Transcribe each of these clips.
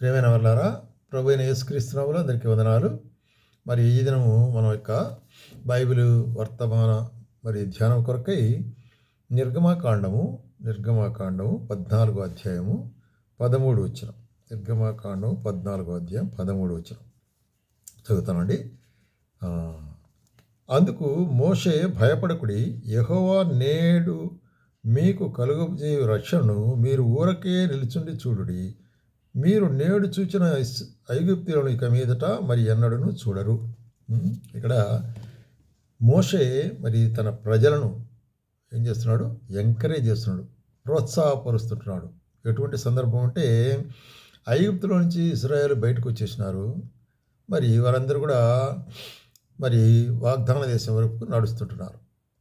ప్రేమైన వర్లారా ప్రభు అయిన యేసుక్రీస్తునాములు అందరికీ వందనాలు. మరి ఈ దినము మన యొక్క బైబిల్ వర్తమాన మరి ధ్యానం కొరకై నిర్గమాకాండము నిర్గమాకాండము పద్నాలుగో అధ్యాయము పదమూడు వచ్చిన నిర్గమాకాండం పద్నాలుగో అధ్యాయం పదమూడు వచ్చిన చదువుతానండి. అందుకు మోషే భయపడకుడి యహోవా నేడు మీకు కలుగజేయు రక్షణను మీరు ఊరకే నిలుచుండి చూడుడి. మీరు నేడు చూచిన ఐగుప్తులను ఇక మీదట మరి ఎన్నడను చూడరు. ఇక్కడ మోషే మరి తన ప్రజలను ఏం చేస్తున్నాడు? ఎంకరేజ్ చేస్తున్నాడు. ప్రోత్సాహపరుస్తుంటున్నాడు. ఎటువంటి సందర్భం అంటే ఐగుప్తులో నుంచి ఇస్రాయేల్ బయటకు వచ్చేసినారు. మరి వారందరూ కూడా మరి వాగ్దాన దేశం వరకు నడుస్తుంటున్నారు.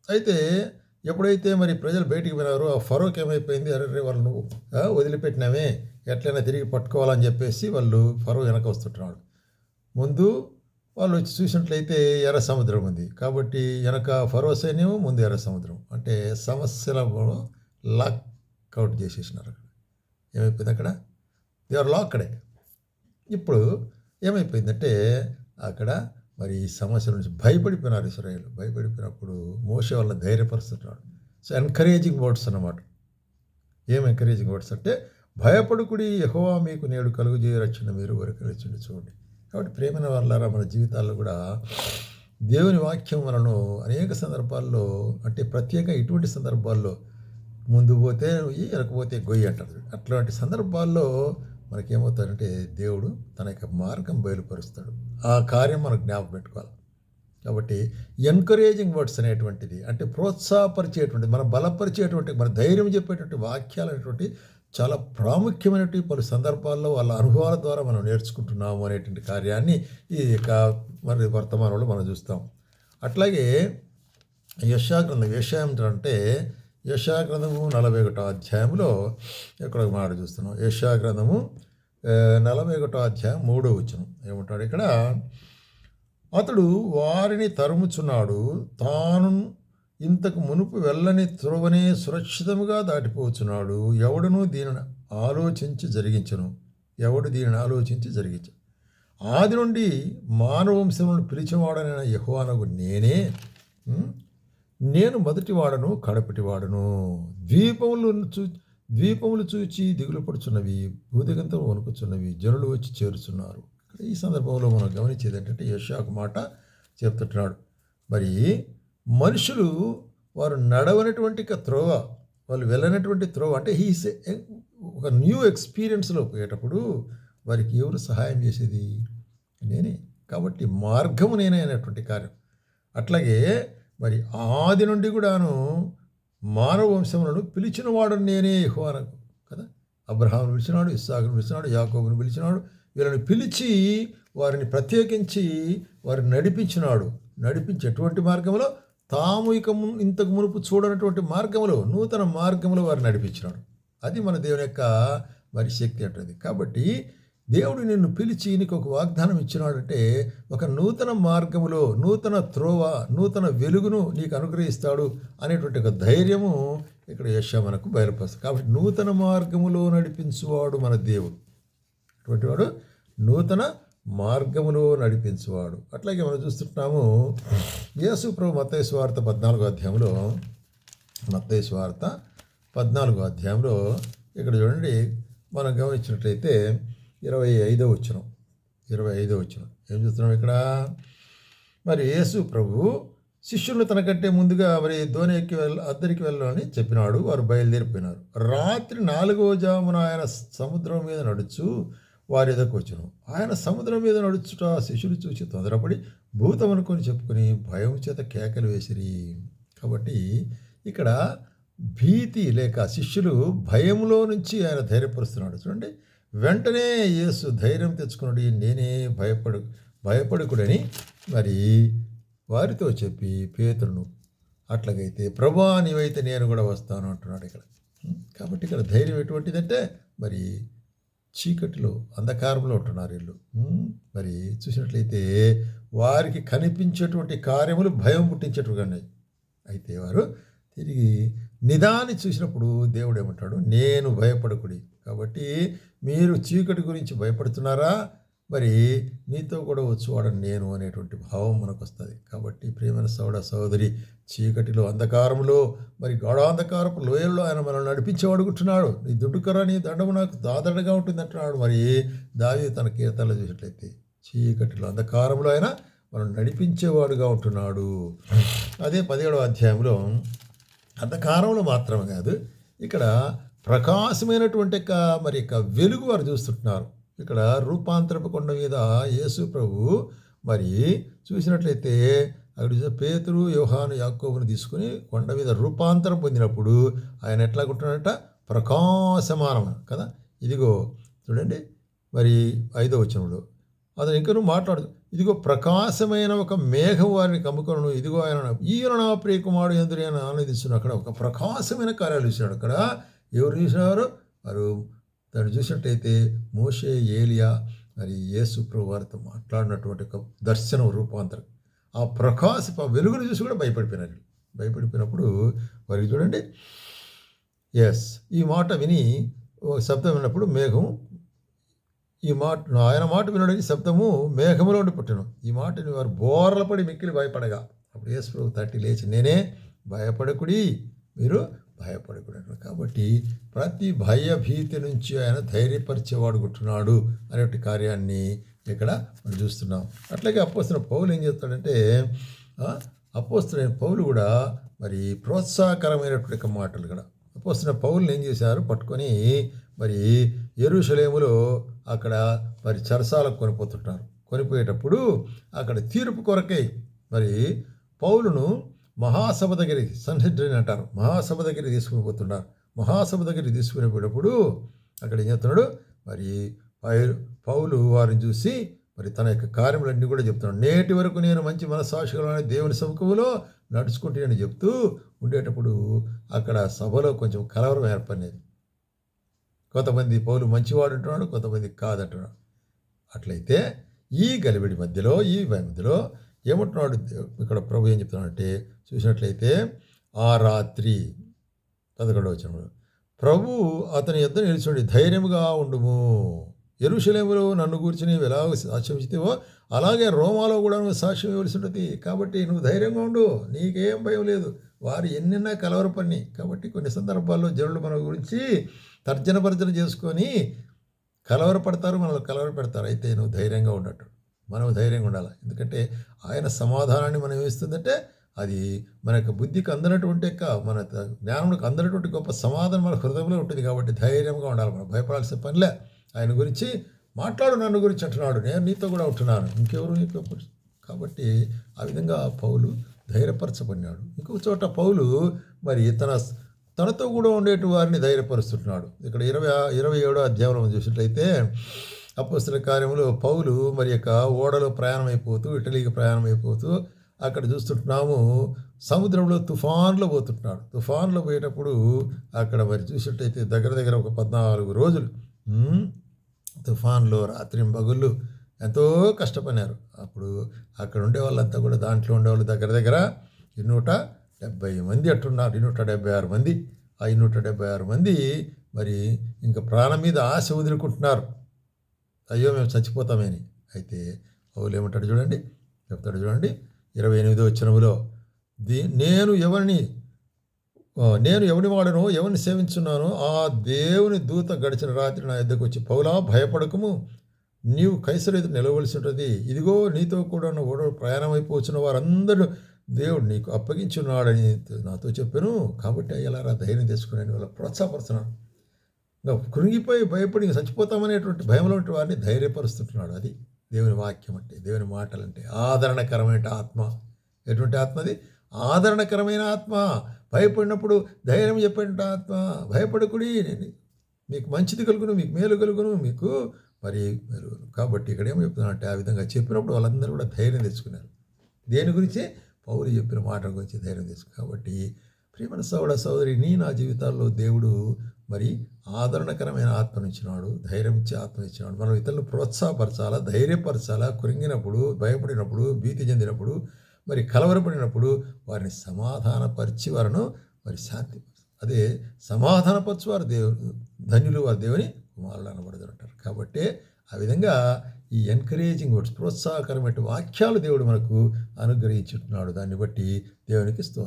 అయితే ఎప్పుడైతే మరి ప్రజలు బయటికి పోయినారో ఆ ఫరోక్ ఏమైపోయింది? అరే రే వాళ్ళను వదిలిపెట్టినామే ఎట్లయినా తిరిగి పట్టుకోవాలని చెప్పేసి వాళ్ళు ఫరో వెనక వస్తుంటున్నాడు ముందు వాళ్ళు వచ్చి చూసినట్లయితే ఎర్ర సముద్రం ఉంది. కాబట్టి వెనక ఫరో సైన్యం ముందు ఎర్ర సముద్రం. అంటే సమస్యల లాక్అవుట్ చేసేసినారు అక్కడ. ఏమైపోయింది అక్కడ? దేవర్ లాక్కడే ఇప్పుడు ఏమైపోయిందంటే అక్కడ మరి ఈ సమస్య నుంచి భయపడిపోయినారు ఇస్రాయేల్. భయపడిపోయినప్పుడు మోసే వల్ల ధైర్యపరుస్తున్నాడు. సో ఎంకరేజింగ్ వర్డ్స్ అన్నమాట. ఏం ఎంకరేజింగ్ వర్డ్స్ అంటే భయపడుకుడి యహోవా మీకు నేడు కలుగు రక్షణ మీరు వరకరించండి చూడండి. కాబట్టి ప్రేమైన వాళ్ళారా మన జీవితాల్లో కూడా దేవుని వాక్యం మనను అనేక సందర్భాల్లో అంటే ప్రత్యేక ఇటువంటి సందర్భాల్లో ముందు పోతే నువ్వు వెనకపోతే గొయ్యి అంటారు. అట్లాంటి సందర్భాల్లో మనకేమవుతారంటే దేవుడు తన యొక్క మార్గం బయలుపరుస్తాడు. ఆ కార్యం మనం జ్ఞాపకం పెట్టుకోవాలి. కాబట్టి ఎంకరేజింగ్ వర్డ్స్ అనేటువంటిది అంటే ప్రోత్సాహపరిచేటువంటి మనం బలపరిచేటువంటి మన ధైర్యం చెప్పేటువంటి వాక్యాలు అనేటువంటి చాలా ప్రాముఖ్యమైనటువంటి పలు సందర్భాల్లో వాళ్ళ అనుభవాల ద్వారా మనం నేర్చుకుంటున్నాము అనేటువంటి కార్యాన్ని ఈ యొక్క మరి వర్తమానంలో మనం చూస్తాం. అట్లాగే యశాగ్రంథం యశా అంటే యశాగ్రంథము నలభై ఒకటో అధ్యాయంలో ఇక్కడ ఒక మాట చూస్తున్నాం. యశాగ్రంథము నలభై ఒకటో అధ్యాయం మూడో వచ్చిన ఏమంటాడు ఇక్కడ? అతడు వారిని తరుముచున్నాడు తాను ఇంతకు మునుపు వెళ్ళని త్రువనే సురక్షితముగా దాటిపోచున్నాడు ఎవడునూ దీనిని ఆలోచించి జరిగించను. ఎవడు దీనిని ఆలోచించి జరిగించు? ఆది నుండి మానవ వంశములను పిలిచేవాడనైన యహోనకు నేనే నేను మొదటివాడను కడపటివాడను. ద్వీపములు చూ ద్వీపములు చూచి దిగులు పడుచున్నవి భూదిగంతం వణుకుచున్నవి జనులు వచ్చి చేరుచున్నారు. ఇక్కడ ఈ సందర్భంలో మనం గమనించేది ఏంటంటే యశాకు మాట చెప్తుంటున్నాడు. మరి మనుషులు వారు నడవనటువంటి త్రోవ వాళ్ళు వెళ్ళనటువంటి త్రోవ అంటే హీస్ ఒక న్యూ ఎక్స్పీరియన్స్లో పోయేటప్పుడు వారికి ఎవరు సహాయం చేసేది? నేనే. కాబట్టి మార్గము నేనే అనేటువంటి కార్యం. అట్లాగే మరి ఆది నుండి కూడాను మానవ వంశములను పిలిచిన వాడు నేనే యెహోవానకు కదా? అబ్రహామును పిలిచినాడు ఇస్సాకును పిలిచినాడు యాకోబును పిలిచినాడు వీళ్ళని పిలిచి వారిని ప్రత్యేకించి వారిని నడిపించినాడు. నడిపించేటువంటి మార్గంలో తాము ఇక ఇంతకు మునుపు చూడనటువంటి మార్గంలో నూతన మార్గంలో వారిని నడిపించినాడు. అది మన దేవుని యొక్క మరి శక్తి అంటుంది. కాబట్టి దేవుడు నిన్ను పిలిచి నీకు ఒక వాగ్దానం ఇచ్చినాడంటే ఒక నూతన మార్గములో నూతన త్రోవ నూతన వెలుగును నీకు అనుగ్రహిస్తాడు అనేటువంటి ఒక ధైర్యము ఇక్కడ యశ మనకు బయలుపరుస్తుంది కాబట్టి నూతన మార్గములో నడిపించువాడు మన దేవుడు. అటువంటి వాడు నూతన మార్గములో నడిపించువాడు. అట్లాగే మనం చూస్తుంటాము యేసు ప్రభు మత్తయి స్వార్థ పద్నాలుగో అధ్యాయంలో మత్తయి స్వార్థ పద్నాలుగో అధ్యాయంలో ఇక్కడ చూడండి మనం గమనించినట్లయితే ఇరవై ఐదో వచ్చిన ఇరవై ఐదో వచ్చిన ఏం చూస్తున్నాం ఇక్కడ? మరి యేసు ప్రభు శిష్యులు తనకంటే ముందుగా మరి ధోని ఎక్కి వెళ్ళ అద్దరికి వెళ్ళమని చెప్పినాడు. వారు బయలుదేరిపోయినారు. రాత్రి నాలుగవ జామున ఆయన సముద్రం మీద నడుచు వారి ఎదుకు వచ్చును. ఆయన సముద్రం మీద నడుచుట శిష్యులు చూసి తొందరపడి భూతం అనుకొని చెప్పుకొని భయం చేత కేకలు వేసిరి. కాబట్టి ఇక్కడ భీతి లేక శిష్యులు భయంలో నుంచి ఆయన ధైర్యపరుస్తున్నాడు. చూడండి వెంటనే యేసు ధైర్యం తెచ్చుకున్నాడు. నేనే భయపడు భయపడకుడని మరి వారితో చెప్పి పేతురును అట్లాగైతే ప్రభా నీవైతే నేను కూడా వస్తాను అంటున్నాడు ఇక్కడ. కాబట్టి ఇక్కడ ధైర్యం ఎటువంటిదంటే మరి చీకటిలో అంధకారంలో ఉంటున్నారు వీళ్ళు. మరి చూసినట్లయితే వారికి కనిపించేటువంటి కార్యములు భయం పుట్టించేట్టుగా ఉన్నాయి. అయితే వారు తిరిగి నిదాని చూసినప్పుడు దేవుడు ఏమంటాడు? నేను భయపడకుడి. కాబట్టి మీరు చీకటి గురించి భయపడుతున్నారా? మరి నీతో కూడా వచ్చేవాడని నేను అనేటువంటి భావం మనకు వస్తుంది కాబట్టి ప్రేమైన సోడ సోదరి చీకటిలో అంధకారంలో మరి గాఢాంధకారపు లోయల్లో ఆయన మనల్ని నడిపించేవాడు కూర్చున్నాడు నీ దుడ్డుకర నీ దండము నాకు దాదడగా ఉంటుంది అంటున్నాడు. మరి దావి తన కీర్తనలు చూసినట్లయితే చీకటిలో అంధకారంలో ఆయన మనం నడిపించేవాడుగా ఉంటున్నాడు. అదే పదిహేడవ అధ్యాయంలో అంధకారంలో మాత్రమే కాదు ఇక్కడ ప్రకాశమైనటువంటి యొక్క మరి యొక్క వెలుగు వారు చూస్తుంటున్నారు. ఇక్కడ రూపాంతరపు కొండ మీద యేసు ప్రభు మరి చూసినట్లయితే అక్కడ పేతురు యోహాను యాకోబుని తీసుకుని కొండ మీద రూపాంతరం పొందినప్పుడు ఆయన ఎట్లా ఉంటున్నాడట ప్రకాశమానం కదా? ఇదిగో చూడండి మరి ఐదో వచనంలో. అతను ఇంకను మాట్లాడు ఇదిగో ప్రకాశమైన ఒక మేఘం వారిని కమ్ముకొను ఇదిగో ఆయన ఈయన నా ప్రియకుమారుడు ఎందుకు ఆయన ఆనందిస్తున్నాడు అక్కడ ఒక ప్రకాశమైన కార్యాలు చూసినాడు అక్కడ ఎవరు చూసినవారు? వారు దాన్ని చూసినట్టయితే మోషే ఏలియా మరి యేసు వారితో మాట్లాడినటువంటి ఒక దర్శనం రూపాంతరం. ఆ ప్రకాశ వెలుగును చూసి కూడా భయపడిపోయినారు భయపడిపోయినప్పుడు వారికి చూడండి. ఎస్ ఈ మాట విని శబ్దం విన్నప్పుడు మేఘం ఈ మాట ఆయన మాట వినడని శబ్దము మేఘములో ఉండి పుట్టను. ఈ మాటని వారు బోర్లపడి మిక్కిలి భయపడగా. అప్పుడు యేసు ప్రభు తట్టి లేచి నేనే భయపడకుడి మీరు భయపడకూడదు. కాబట్టి ప్రతి భయభీతి నుంచి ఆయన ధైర్యపరిచేవాడు గుంటున్నాడు అనేటి కార్యాన్ని ఇక్కడ మనం చూస్తున్నాం. అట్లాగే అపోస్తున్న పౌలు ఏం చేస్తాడంటే అపోస్తున్న పౌలు కూడా మరి ప్రోత్సాహకరమైనటువంటి మాటలు కూడా. అపోస్తున్న పౌరులు ఏం చేశారు? పట్టుకొని మరి ఎరుషలేములో అక్కడ మరి చరసాలకు కొనిపోతుంటారు. కొనిపోయేటప్పుడు అక్కడ తీర్పు కొరకై మరి పౌలును మహాసభ దగ్గరికి సన్హెడ్రిన్ అంటారు. మహాసభ దగ్గరికి తీసుకుని పోతున్నారు. మహాసభ దగ్గరికి తీసుకుని పోయినప్పుడు అక్కడ ఏం చేస్తున్నాడు? మరి పౌలు వారిని చూసి మరి తన యొక్క కార్యములన్నీ కూడా చెప్తున్నాడు. నేటి వరకు నేను మంచి మనస్సాక్షులమైన దేవుని సముఖంలో నడుచుకుంటానని చెప్తూ ఉండేటప్పుడు అక్కడ సభలో కొంచెం కలవరం ఏర్పడినది. కొంతమంది పౌలు మంచివాడు అంటున్నాడు కొంతమంది కాదంటున్నాడు. అట్లయితే ఈ గలిబిడి మధ్యలో ఈ మధ్యలో ఏమంటున్నాడు ఇక్కడ ప్రభు ఏం చెప్తున్నాడంటే చూసినట్లయితే ఆ రాత్రి పదకొండవ వచనంలో ప్రభు అతని యొద్ద నిలిచుండి ధైర్యముగా ఉండుము. ఎరుషలేములో నన్ను కూర్చుని నీవు ఎలా సాక్ష్యం అలాగే రోమాలో కూడా నువ్వు సాక్ష్యం ఇవ్వాల్సి ఉంటుంది కాబట్టి నువ్వు ధైర్యంగా ఉండు. నీకేం భయం లేదు. వారు ఎన్నెన్నా కలవరపని కాబట్టి కొన్ని సందర్భాల్లో జనులు మన గురించి తర్జన భర్జన చేసుకొని కలవరపడతారు మనల్ని కలవర పెడతారు అయితే నువ్వు ధైర్యంగా ఉన్నట్టు మనం ధైర్యంగా ఉండాలి? ఎందుకంటే ఆయన సమాధానాన్ని మనం ఏమిస్తుందంటే అది మన యొక్క బుద్ధికి అందనటువంటి యొక్క మన త- జ్ఞానంకి అందనటువంటి గొప్ప సమాధానం మన హృదయంలో ఉంటుంది కాబట్టి ధైర్యంగా ఉండాలి మనం. భయపడాల్సిన పనిలే ఆయన గురించి మాట్లాడు నన్ను గురించి అంటున్నాడు. నేను నీతో కూడా ఉంటున్నాను. ఇంకెవరు నీకు కాబట్టి ఆ విధంగా పౌలు ధైర్యపరచబడినాడు. ఇంకొక చోట పౌలు మరి తన తనతో కూడా ఉండేటి వారిని ధైర్యపరుస్తుంటున్నాడు. ఇక్కడ ఇరవై ఇరవై ఏడో అధ్యాయంలో చూసినట్లయితే అపోస్తుల కార్యంలో పౌలు మరి యొక్క ఓడలో ప్రయాణం అయిపోతూ ఇటలీకి ప్రయాణమైపోతూ అక్కడ చూస్తుంటున్నాము. సముద్రంలో తుఫాన్లో పోతుంటున్నాడు. తుఫాన్లో పోయేటప్పుడు అక్కడ మరి చూసినట్టయితే దగ్గర దగ్గర ఒక పద్నాలుగు రోజులు తుఫాన్లో రాత్రి పగుళ్ళు ఎంతో కష్టపడినారు. అప్పుడు అక్కడ ఉండే వాళ్ళంతా కూడా దాంట్లో ఉండేవాళ్ళు దగ్గర దగ్గర ఇన్నూట డెబ్బై మంది అట్టున్నారు ఇన్నూట డెబ్బై ఆరు మంది. ఆ ఇన్నూట డెబ్బై ఆరు మంది మరి ఇంకా ప్రాణం మీద ఆశ వదులుకుంటున్నారు. అయ్యో మేము చచ్చిపోతామని. అయితే పౌలు ఏమంటాడు చూడండి చెప్తాడు చూడండి ఇరవై ఎనిమిదో వచ్చినములో దీ నేను ఎవరిని నేను ఎవరిని వాడను ఎవరిని సేవించున్నానో ఆ దేవుని దూత గడిచిన రాత్రి నా ఎద్దకు వచ్చి పౌలా భయపడకము. నీవు కైసరు ఎదురు నిలవలసి ఉంటుంది ఇదిగో నీతో కూడా నువ్వు ప్రయాణం అయిపోవచ్చిన వారందరూ దేవుడు నీకు అప్పగించున్నాడని నాతో చెప్పాను. కాబట్టి అయ్యేలారా ధైర్యం తెచ్చుకుని వాళ్ళ ప్రోత్సాహపరుస్తున్నాను. ఇంకా కృంగిపోయి భయపడి చచ్చిపోతామనేటువంటి భయంలో ఉంటే వారిని ధైర్యపరుస్తుంటున్నాడు అది. దేవుని వాక్యం అంటే దేవుని మాటలు అంటే ఆదరణకరమైన ఆత్మ. ఎటువంటి ఆత్మ అది? ఆదరణకరమైన ఆత్మ. భయపడినప్పుడు ధైర్యం చెప్పేట ఆత్మ. భయపడకుడి మీకు మంచిది కలుగును మీకు మేలు కలుగును మీకు మరి కాబట్టి ఇక్కడ ఏమో చెప్తున్నానంటే ఆ విధంగా చెప్పినప్పుడు వాళ్ళందరూ కూడా ధైర్యం తెచ్చుకున్నారు. దేని గురించి? పౌరు చెప్పిన మాటల గురించి ధైర్యం తెచ్చుకున్నారు. కాబట్టి ప్రియమైన సోదర సోదరి నీ నా జీవితాల్లో దేవుడు మరి ఆదరణకరమైన ఆత్మనిచ్చినాడు ధైర్యం ఇచ్చే ఆత్మనిచ్చినాడు. మనం ఇతరులను ప్రోత్సాహపరచాలా ధైర్యపరచాలా? కురింగినప్పుడు భయపడినప్పుడు భీతి చెందినప్పుడు మరి కలవరపడినప్పుడు వారిని సమాధానపరిచి వారిను మరి శాంతి అదే సమాధానపరచు వారు దేవుడు ధన్యులు వారి దేవుని కుమారులు అంటారు. కాబట్టి ఆ విధంగా ఈ ఎంకరేజింగ్ వర్డ్స్ ప్రోత్సాహకరమైన వాక్యాలు దేవుడు మనకు అనుగ్రహించుతున్నాడు దాన్ని బట్టి దేవునికి స్తోత్రం.